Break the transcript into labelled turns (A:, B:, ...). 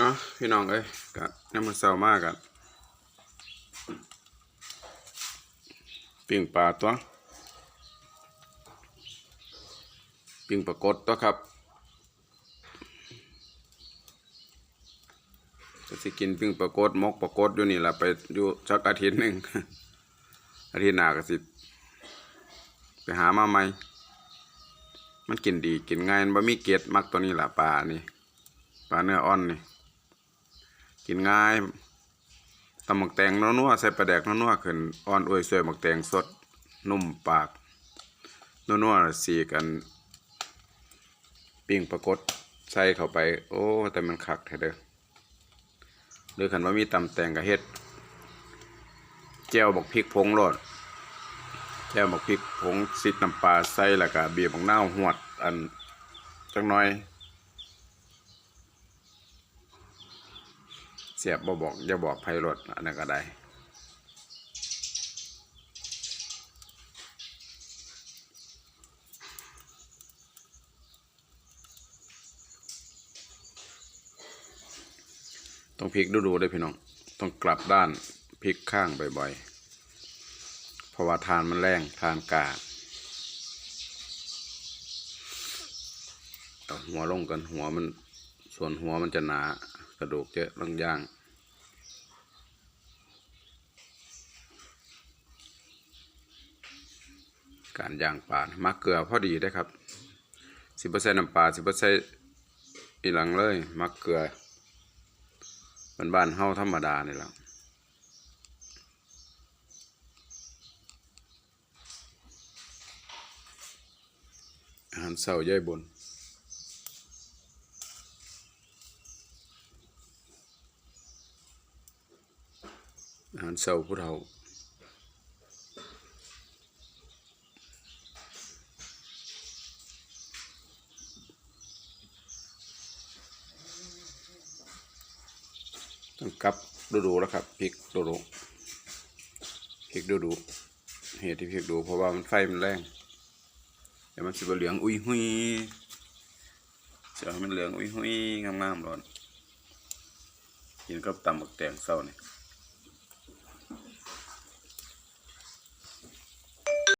A: อะพี่น้องเอ้ยกัน้ำมันเศร้ามากกันปิ้งปลาตัวปิ้งปลากดตัวครับจะสิกินปิ้งปลากดมกปลากดอยู่นี่แหละไปอยู่สักอาทิตย์หนึ่งอาทิตย์หน้าก็สิไปหามาใหม่มันกินดีกินง่ายมันบ่มีเกล็ดมักตัวนี้แหละปลานี่ปลาเนื้ออ่อนนี่ กินง่ายตำหมักแตงนัวๆใส่ปลาแดกนัวๆขึ้นอ่อนอวยสวยหมักแตงสดนุ่มปากนัวๆสีกัน ปิ้งปลากดใส่เข้าไป โอ้ แต่มันคักแท้เด้อหรือคันว่ามีตำแตงกับเฮ็ดแจ่วบักพริกผงโลดแจ่วบักพริกผงซิดน้ำปลาใส่แล้วก็บียบบักเน่าหวดอันจักหน่อย สียบบ่บอกอย่าบอกไพรถอันนั้นก็ได้ต้องพลิกดูๆเลยพี่น้อง ต้องกลับด้านพลิกข้างบ่อยๆ เพราะว่าทานมันแรงทานกาเอาหัวลงกันหัวมัน ส่วนหัวมันจะหนากระดูกเยอะบางอย่าง การย่างปลามักเกลือพอดีได้ครับสิบเปอร์เซ็นต์น้ำปลาสิบเปอร์เซ็นต์อีหลังเลย มักเกลือมันบ้านเฮาธรรมดานี่แหละอาหารเช้าย่อยบนอาหารเช้าผู้เฒ่า ต้องกลับดูดูแล้วครับพริกดูดูพริกดูดูเหตุที่พริกดูเพราะว่ามันไฟมันแรงเดี๋ยวมันสีเหลืองอุ้ยหุยเสียให้มันเหลืองอุ้ยหุยงามๆร้อนกินกับตำบักแตงเศร้านี่